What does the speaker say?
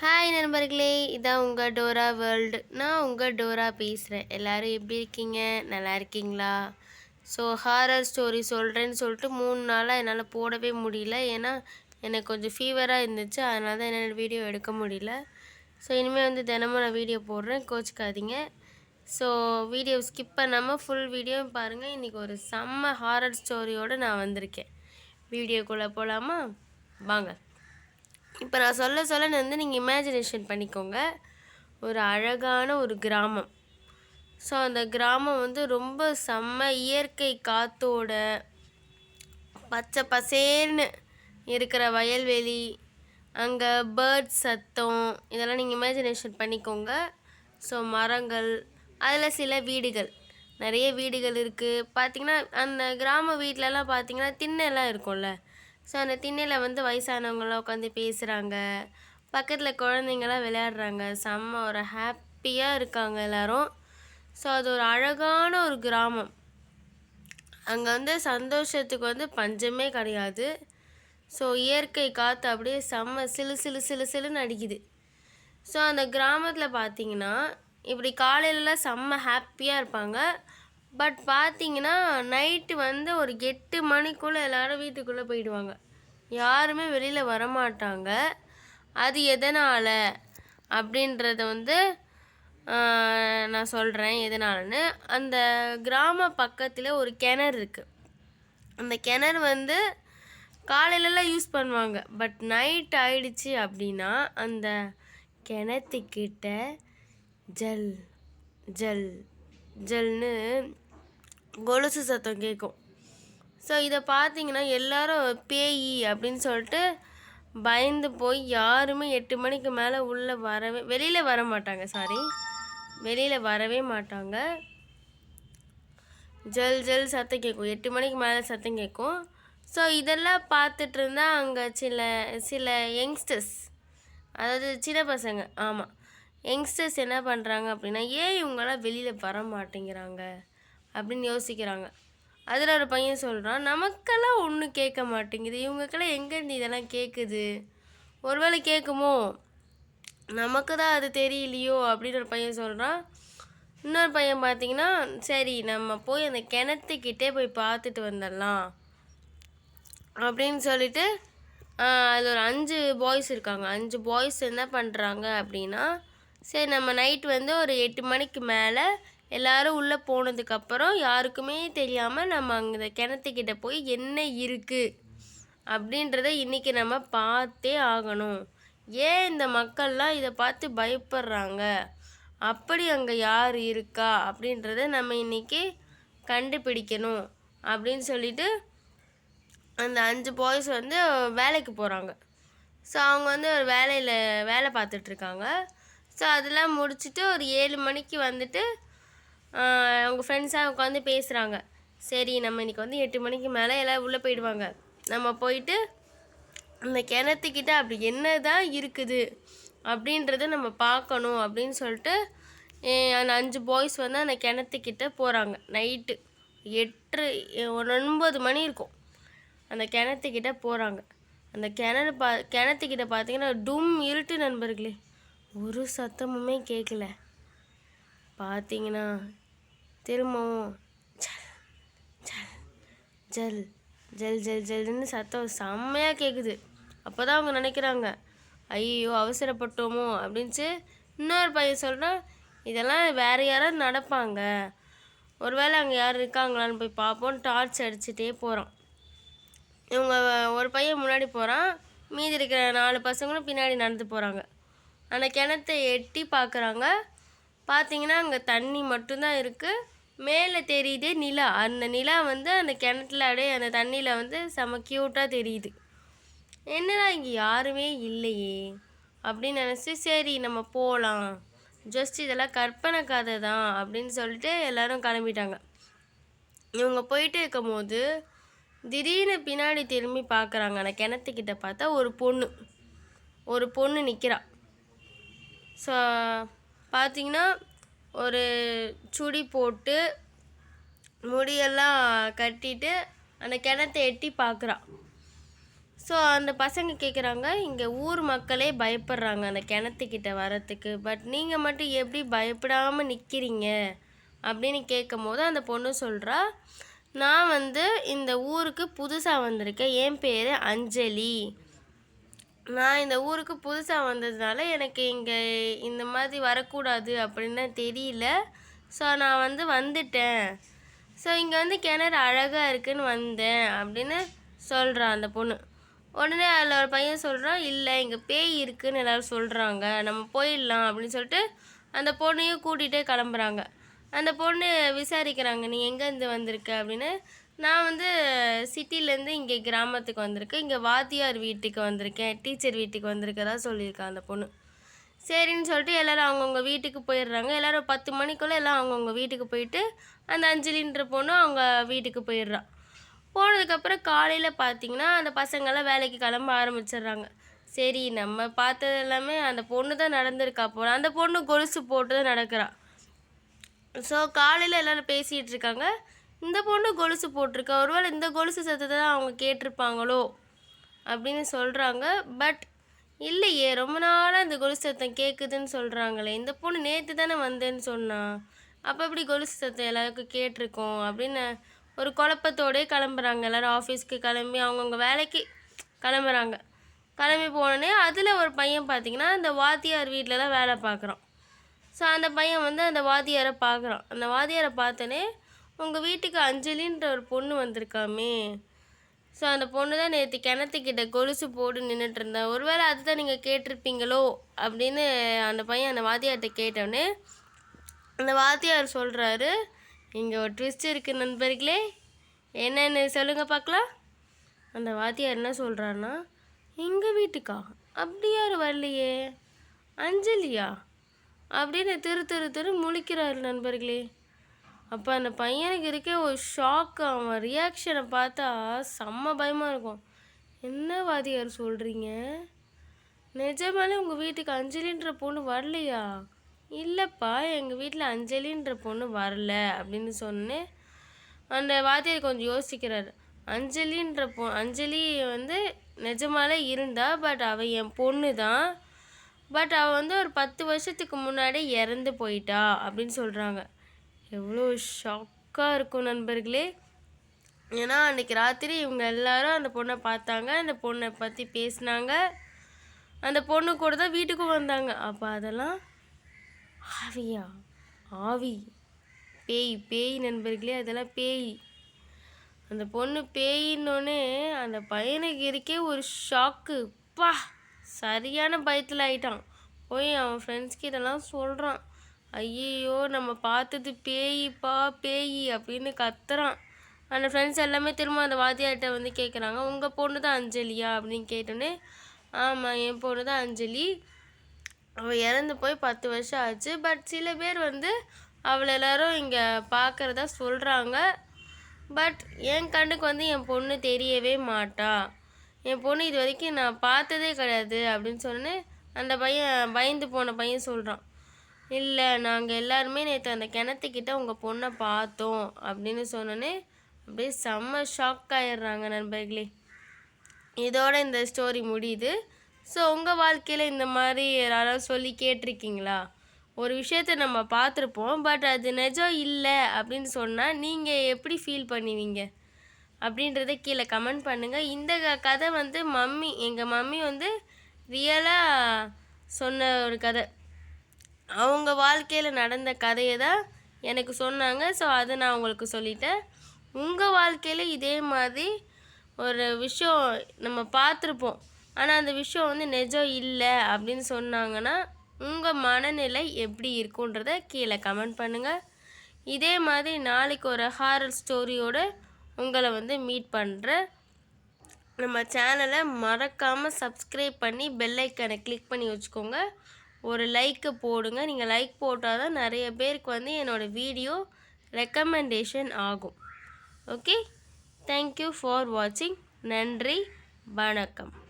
Hi நண்பர்களே. இதான் உங்கள் டோரா வேர்ல்டு நான் உங்கள் டோரா பேசுகிறேன் எல்லோரும் எப்படி இருக்கீங்க? நல்லா இருக்கீங்களா? ஸோ ஹாரர் ஸ்டோரி சொல்கிறேன்னு சொல்லிட்டு மூணு நாளாக என்னால் போடவே முடியல. ஏன்னா எனக்கு கொஞ்சம் ஃபீவராக இருந்துச்சு. அதனால தான் என்னால் வீடியோ எடுக்க முடியல. ஸோ இனிமேல் வந்து தினமும் நான் வீடியோ போடுறேன். கோச்சிக்காதீங்க. ஸோ வீடியோ ஸ்கிப் பண்ணாமல் ஃபுல் வீடியோ பாருங்கள் இன்றைக்கி ஒரு செம்ம ஹாரர் ஸ்டோரியோடு நான் வந்திருக்கேன். வீடியோக்குள்ளே போகலாமா வாங்க. இப்போ நான் சொல்ல சொல்ல வந்து நீங்கள் இமேஜினேஷன் பண்ணிக்கோங்க. ஒரு அழகான ஒரு கிராமம். ஸோ அந்த கிராமம் வந்து ரொம்ப செம்ம இயற்கை காற்றோட பச்சை பசேர்னு இருக்கிற வயல்வெளி அங்கே பேர்ட்ஸ் சத்தம் இதெல்லாம் நீங்கள் இமேஜினேஷன் பண்ணிக்கோங்க. ஸோ மரங்கள் அதில் சில வீடுகள். நிறைய வீடுகள் இருக்குது பார்த்திங்கன்னா அந்த கிராம வீட்டிலலாம் பார்த்திங்கன்னா திண்ணெல்லாம் இருக்கும்ல. ஸோ அந்த திண்ணையில் வந்து வயசானவங்களாம் உட்காந்து பேசுகிறாங்க பக்கத்தில் குழந்தைங்களாம் விளையாடுறாங்க. செம்ம ஒரு ஹாப்பியாக இருக்காங்க எல்லோரும். ஸோ அது ஒரு அழகான ஒரு கிராமம். அங்கே வந்து சந்தோஷத்துக்கு வந்து பஞ்சமே கிடையாது. ஸோ இயற்கை காற்று அப்படியே செம்ம சிலு சிலு சிலு சிலுன்னு அடிக்குது. ஸோ அந்த கிராமத்தில் பார்த்தீங்கன்னா இப்படி காலையிலலாம் செம்ம ஹாப்பியாக இருப்பாங்க. பட் பார்த்தீங்கன்னா நைட்டு வந்து ஒரு எட்டு மணிக்குள்ளே எல்லோரும் வீட்டுக்குள்ளே போயிடுவாங்க. யாருமே வெளியில் வரமாட்டாங்க. அது எதனால் அப்படின்றத வந்து நான் சொல்கிறேன் எதனாலன்னு. அந்த கிராம பக்கத்தில் ஒரு கிணறு இருக்குது அந்த கிணறு வந்து காலையிலலாம் யூஸ் பண்ணுவாங்க. பட் நைட் ஆயிடுச்சு அப்படின்னா அந்த கிணத்துக்கிட்ட ஜல் ஜல் ஜல்னு கொலுசு சத்தம் கேட்கும். ஸோ இதை பார்த்தீங்கன்னா எல்லாரும் பேய் அப்படின்னு சொல்லிட்டு பயந்து போய் யாருமே எட்டு மணிக்கு மேலே உள்ளே வரவே வெளியில் வர மாட்டாங்க சாரி வெளியில் வரவே மாட்டாங்க. ஜல் ஜல் சத்தம் கேட்கும். எட்டு மணிக்கு மேலே சத்தம் கேட்கும். ஸோ இதெல்லாம் பார்த்துட்டு இருந்தால் அங்கே சில சில யங்ஸ்டர்ஸ் அதாவது சின்ன பசங்க ஆமாம் யங்ஸ்டர்ஸ் என்ன பண்ணுறாங்க அப்படின்னா ஏன் இவங்களாம் வெளியில் வர மாட்டேங்கிறாங்க? அப்படின்னு யோசிக்கிறாங்க. அதில் ஒரு பையன் சொல்கிறான் நமக்கெல்லாம் ஒன்றும் கேட்க மாட்டேங்குது. இவங்களுக்கெல்லாம் எங்கேருந்து இதெல்லாம் கேட்குது ஒருவேளை கேட்குமோ நமக்கு தான் அது தெரியலையோ? அப்படின்னு ஒரு பையன் சொல்கிறான் இன்னொரு பையன் பார்த்தீங்கன்னா சரி நம்ம போய் அந்த கிணத்துக்கிட்டே போய் பார்த்துட்டு வந்துடலாம். அப்படின்னு சொல்லிட்டு அது ஒரு அஞ்சு பாய்ஸ் இருக்காங்க. அஞ்சு பாய்ஸ் என்ன பண்ணுறாங்க அப்படின்னா சரி நம்ம நைட் வந்து ஒரு எட்டு மணிக்கு மேலே எல்லோரும் உள்ளே போனதுக்கப்புறம் யாருக்குமே தெரியாமல் நம்ம அந்த கிணத்துக்கிட்ட போய் என்ன இருக்குது அப்படின்றத இன்றைக்கி நம்ம பார்த்தே ஆகணும். ஏன் இந்த மக்கள்லாம் இதை பார்த்து பயப்படுறாங்க? அப்படி அங்கே யார் இருக்கா? அப்படின்றத நம்ம இன்றைக்கி கண்டுபிடிக்கணும் அப்படின்னு சொல்லிட்டு அந்த அஞ்சு பாய்ஸ் வந்து வேலைக்கு போகிறாங்க ஸோ அவங்க வந்து ஒரு வேலையில் வேலை பார்த்துட்ருக்காங்க ஸோ அதெல்லாம் முடிச்சுட்டு ஒரு ஏழு மணிக்கு வந்துட்டு அவங்க ஃப்ரெண்ட்ஸாக உட்காந்து பேசுகிறாங்க சரி நம்ம இன்றைக்கி வந்து எட்டு மணிக்கு மேலே எல்லாம் உள்ளே போயிடுவாங்க. நம்ம போயிட்டு அந்த கிணத்துக்கிட்ட அப்படி என்ன தான் இருக்குது அப்படின்றத நம்ம பார்க்கணும் அப்படின்னு சொல்லிட்டு அந்த அஞ்சு பாய்ஸ் வந்து அந்த கிணத்துக்கிட்ட போகிறாங்க நைட்டு எட்டு ஒரு ஒன்பது மணி இருக்கும். அந்த கிணத்துக்கிட்ட போகிறாங்க அந்த கிணறு பா கிணத்துக்கிட்ட பார்த்தீங்கன்னா டும் இருட்டு நண்பர்களே. ஒரு சத்தமுமே கேட்கல. பார்த்தீங்கன்னா திரும்பவும் ஜல் ஜல் ஜல் ஜல்னு சத்தம் செம்மையாக கேட்குது அப்போ தான் அவங்க நினைக்கிறாங்க ஐயோ அவசரப்பட்டோமோ? அப்படின்ச்சு இன்னொரு பையன் சொல்கிறான் இதெல்லாம் வேறு யாராவது நடப்பாங்க. ஒருவேளை அங்கே யார் இருக்காங்களான்னு போய் பார்ப்போம் டார்ச் அடிச்சுட்டே போகிறோம் இவங்க ஒரு பையன் முன்னாடி போகிறான் மீதி இருக்கிற நாலு பசங்களும் பின்னாடி நடந்து போகிறாங்க அந்த கிணத்தை எட்டி பார்க்குறாங்க பார்த்தீங்கன்னா அங்கே தண்ணி மட்டும்தான் இருக்குது மேலே தெரியுது நிலா. அந்த நிலா வந்து அந்த கிணத்துல அப்படியே அந்த தண்ணியில் வந்து செம க்யூட்டாக தெரியுது. என்னடா இங்கே யாருமே இல்லையே அப்படின்னு நினச்சி சரி நம்ம போகலாம் ஜஸ்ட் இதெல்லாம் கற்பனை கதை தான் அப்படின்னு சொல்லிட்டு எல்லோரும் கிளம்பிட்டாங்க. இவங்க போயிட்டு இருக்கும் போது திடீர்னு பின்னாடி திரும்பி பார்க்குறாங்க அந்த கிணத்துக்கிட்ட பார்த்தா ஒரு பொண்ணு. ஒரு பொண்ணு நிற்கிறான் ஸோ பார்த்தீங்கன்னா ஒரு சுடி போட்டு முடியெல்லாம் கட்டிட்டு அந்த கிணத்தை எட்டி பார்க்குறான் ஸோ அந்த பசங்க கேட்குறாங்க இங்கே ஊர் மக்களே பயப்படுறாங்க அந்த கிணத்துக்கிட்ட வரத்துக்கு பட் நீங்கள் மட்டும் எப்படி பயப்படாமல் நிற்கிறீங்க அப்படின்னு கேட்கும் போது அந்த பொண்ணு சொல்கிறா நான் வந்து இந்த ஊருக்கு புதுசாக வந்திருக்கேன். என் பேர் அஞ்சலி. நான் இந்த ஊருக்கு புதுசாக வந்ததுனால எனக்கு இங்கே இந்த மாதிரி வரக்கூடாது அப்படின்னு தெரியல. ஸோ நான் வந்து வந்துட்டேன். ஸோ இங்கே வந்து கிணறு அழகாக இருக்குன்னு வந்தேன் அப்படின்னு சொல்கிறான் அந்த பொண்ணு. உடனே அதில் ஒரு பையன் சொல்கிறான் இல்லை இங்கே பேய் இருக்குதுன்னு எல்லோரும் சொல்கிறாங்க நம்ம போயிடலாம். அப்படின்னு சொல்லிட்டு அந்த பொண்ணையும் கூட்டிகிட்டே கிளம்புறாங்க. அந்த பொண்ணு விசாரிக்கிறாங்க நீ எங்கேருந்து வந்திருக்க? அப்படின்னு. நான் வந்து சிட்டிலேருந்து இங்கே கிராமத்துக்கு வந்திருக்கேன் இங்கே வாத்தியார் வீட்டுக்கு வந்திருக்கேன். டீச்சர் வீட்டுக்கு வந்திருக்கதா சொல்லியிருக்கேன் அந்த பொண்ணு. சரின்னு சொல்லிட்டு எல்லோரும் அவங்கவுங்க வீட்டுக்கு போயிடுறாங்க. எல்லோரும் பத்து மணிக்குள்ளே எல்லாம் அவங்கவுங்க வீட்டுக்கு போயிட்டு அந்த அஞ்சலின்ற பொண்ணு அவங்க வீட்டுக்கு போயிடுறான் போனதுக்கப்புறம் காலையில் பார்த்தீங்கன்னா அந்த பசங்கள்லாம் வேலைக்கு கிளம்ப ஆரம்பிச்சிடுறாங்க. சரி நம்ம பார்த்தது எல்லாமே அந்த பொண்ணு தான் நடந்திருக்கா போல. அந்த பொண்ணு கொலுசு போட்டு தான் நடக்கிறான் ஸோ காலையில் எல்லோரும் பேசிகிட்டு இருக்காங்க. இந்த பொண்ணு கொலுசு போட்டிருக்கா. ஒருவேளை இந்த கொலுசு சத்தத்தை தான் அவங்க கேட்டிருப்பாங்களோ அப்படின்னு சொல்கிறாங்க பட் இல்லையே ரொம்ப நாளாக இந்த கொலுசு சத்தம் கேட்குதுன்னு சொல்கிறாங்களே இந்த பொண்ணு நேற்று தானே வந்தேன்னு சொன்னான் அப்போ எப்படி கொலுசு சத்தம் எல்லாருக்கும் கேட்டிருக்கோம் அப்படின்னு ஒரு குழப்பத்தோடே கிளம்புறாங்க. எல்லோரும் ஆஃபீஸ்க்கு கிளம்பி அவங்கவுங்க வேலைக்கு கிளம்புறாங்க. கிளம்பி போனோடனே அதில் ஒரு பையன் பார்த்திங்கன்னா அந்த வாத்தியார் வீட்டில் தான் வேலை பார்க்குறான் ஸோ அந்த பையன் வந்து அந்த வாத்தியாரை பார்க்குறான் அந்த வாத்தியாரை பார்த்தோன்னே உங்கள் வீட்டுக்கு அஞ்சலின்ற ஒரு பொண்ணு வந்திருக்காமே. ஸோ அந்த பொண்ணு தான் நேற்று கிணத்துக்கிட்ட கொலுசு போட்டு நின்றுட்டு இருந்தேன் ஒருவேளை அதுதான் நீங்கள் கேட்டிருப்பீங்களோ அப்படின்னு அந்த பையன் அந்த வாத்தியார்கிட்ட கேட்டோடனே அந்த வாத்தியார் சொல்கிறாரு இங்கே ஒரு ட்விஸ்ட் இருக்குது நண்பர்களே. என்னென்னு சொல்லுங்கள் பார்க்கலாம். அந்த வாத்தியார் என்ன சொல்கிறாருன்னா எங்கள் வீட்டுக்கா? அப்படி யார் வரலையே? அஞ்சலியா? அப்படின்னு திரு திரு திரு முழிக்கிறாரு நண்பர்களே. அப்போ அந்த பையனுக்கு இருக்கே ஒரு ஷாக்கு அவன் ரியாக்ஷனை பார்த்தா செம்ம பயமாக இருக்கும். என்ன வாதியார் சொல்கிறீங்க நிஜமாலே உங்கள் வீட்டுக்கு அஞ்சலின்ற பொண்ணு வரலையா? இல்லைப்பா எங்கள் வீட்டில் அஞ்சலின்ற பொண்ணு வரல அப்படின்னு சொன்னேன் அந்த வாத்தியார் கொஞ்சம் யோசிக்கிறார். அஞ்சலின்ற பொ அஞ்சலி வந்து நிஜமாலே இருந்தா பட் அவள் என் பொண்ணு தான். பட் அவள் வந்து ஒரு பத்து வருஷத்துக்கு முன்னாடி இறந்து போயிட்டா அப்படின்னு சொல்கிறாங்க எவ்வளோ ஷாக்காக இருக்கும் நண்பர்களே. ஏன்னா அன்றைக்கி ராத்திரி இவங்க எல்லாரும் அந்த பொண்ணை பார்த்தாங்க. அந்த பொண்ணை பற்றி பேசினாங்க. அந்த பொண்ணு கூட தான் வீட்டுக்கும் வந்தாங்க. அப்போ அதெல்லாம் ஆவியா? ஆவி. பேய் பேய் நண்பர்களே அதெல்லாம் பேய். அந்த பொண்ணு பேயின்னொன்னே அந்த பையனுக்கு இருக்கே ஒரு ஷாக்கு பா! சரியான பயத்தில் ஆயிட்டான். போய் அவன் ஃப்ரெண்ட்ஸ் கிட்டலாம் சொல்கிறான் ஐயையோ நம்ம பார்த்தது பேயிப்பா பேய் அப்படின்னு கத்துறான். அந்த ஃப்ரெண்ட்ஸ் எல்லாமே திரும்ப அந்த வாத்தியார்கிட்ட வந்து கேட்குறாங்க உங்கள் பொண்ணு தான் அஞ்சலியா? அப்படின்னு கேட்டோன்னே ஆமாம் என் பொண்ணு தான் அஞ்சலி. அவள் இறந்து போய் பத்து வருஷம் ஆச்சு. பட் சில பேர் வந்து அவளை எல்லாரும் இங்கே பார்க்குறதா சொல்கிறாங்க பட் என் கண்ணுக்கு வந்து என் பொண்ணு தெரியவே மாட்டா. என் பொண்ணு இது வரைக்கும் நான் பார்த்ததே கிடையாது அப்படின்னு சொன்னேன் அந்த பையன் பயந்து போன பையன் சொல்கிறான் இல்லை நாங்கள் எல்லாருமே நேற்று அந்த கிணத்துக்கிட்ட உங்கள் பொண்ணை பார்த்தோம் அப்படின்னு சொன்னோன்னே அப்படியே செம்ம ஷாக் ஆயிடுறாங்க நண்பர்களே. இதோட இந்த ஸ்டோரி முடியுது. ஸோ உங்கள் வாழ்க்கையில் இந்த மாதிரி யாராவது சொல்லி கேட்டிருக்கீங்களா? ஒரு விஷயத்த நம்ம பார்த்துருப்போம் பட் அது நிஜம் இல்லை அப்படின்னு சொன்னால் நீங்கள் எப்படி ஃபீல் பண்ணுவீங்க? அப்படின்றத கீழே கமெண்ட் பண்ணுங்கள் இந்த கதை வந்து மம்மி எங்கள் மம்மி வந்து ரியலாக சொன்ன ஒரு கதை. அவங்க வாழ்க்கையில் நடந்த கதையை தான் எனக்கு சொன்னாங்க. ஸோ அதை நான் உங்களுக்கு சொல்லிட்டேன். உங்கள் வாழ்க்கையில் இதே மாதிரி ஒரு விஷயம் நம்ம பார்த்துருப்போம். ஆனால் அந்த விஷயம் வந்து நிஜம் இல்லை அப்படின்னு சொன்னாங்கன்னா உங்கள் மனநிலை எப்படி இருக்குன்றத கீழே கமெண்ட் பண்ணுங்கள் இதே மாதிரி நாளைக்கு ஒரு ஹாரர் ஸ்டோரியோடு உங்களை வந்து மீட் பண்ணுறேன் நம்ம சேனலை மறக்காமல் சப்ஸ்கிரைப் பண்ணி பெல்லைக்கனை கிளிக் பண்ணி வச்சுக்கோங்க. ஒரு லைக்கு போடுங்க. நீங்கள் லைக் போட்டால் தான் நிறைய பேருக்கு வந்து என்னோடய வீடியோ ரெக்கமெண்டேஷன் ஆகும். ஓகே தேங்க்யூ ஃபார் வாட்சிங் நன்றி. வணக்கம்.